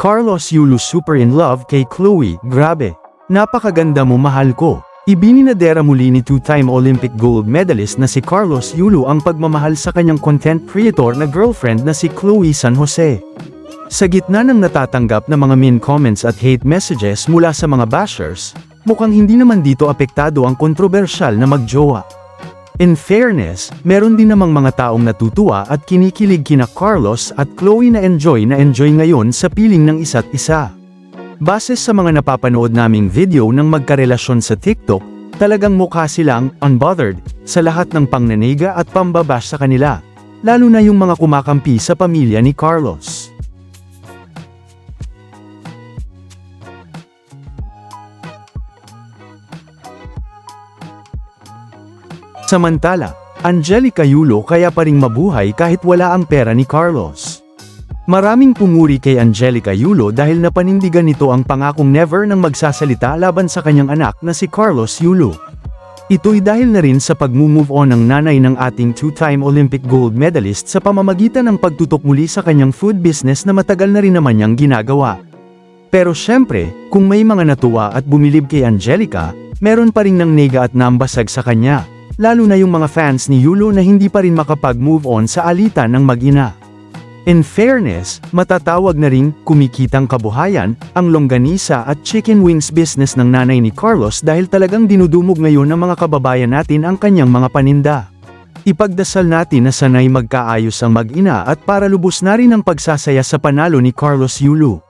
Carlos Yulu super in love kay Chloe, grabe. Napakaganda mo mahal ko. Ibininadera muli ni two-time Olympic gold medalist na si Carlos Yulu ang pagmamahal sa kanyang content creator na girlfriend na si Chloe San Jose. Sa gitna ng natatanggap na mga mean comments at hate messages mula sa mga bashers, mukhang hindi naman dito apektado ang kontrobersyal na magjowa. In fairness, meron din namang mga taong natutuwa at kinikilig kina Carlos at Chloe na enjoy na enjoy ngayon sa piling ng isa't isa. Base sa mga napapanood naming video ng magkarelasyon sa TikTok, talagang mukha silang unbothered sa lahat ng pangnanega at pambabash sa kanila, lalo na yung mga kumakampi sa pamilya ni Carlos. Samantala, Angelica Yulo kaya pa ring mabuhay kahit wala ang pera ni Carlos. Maraming pumuri kay Angelica Yulo dahil napanindigan nito ang pangakong never nang magsasalita laban sa kanyang anak na si Carlos Yulo. Ito'y dahil na rin sa pag-move on ng nanay ng ating two-time Olympic gold medalist sa pamamagitan ng pagtutok muli sa kanyang food business na matagal na rin naman niyang ginagawa. Pero syempre, kung may mga natuwa at bumilib kay Angelica, meron pa rin ng nega at nambasag sa kanya, lalo na yung mga fans ni Yulo na hindi pa rin makapag-move on sa alitan ng mag-ina. In fairness, matatawag na ring kumikitang kabuhayan ang longganisa at chicken wings business ng nanay ni Carlos dahil talagang dinudumog ngayon ng mga kababayan natin ang kanyang mga paninda. Ipagdasal natin na sanay magkaayos ang mag-ina at para lubos na rin ang pagsasaya sa panalo ni Carlos Yulu.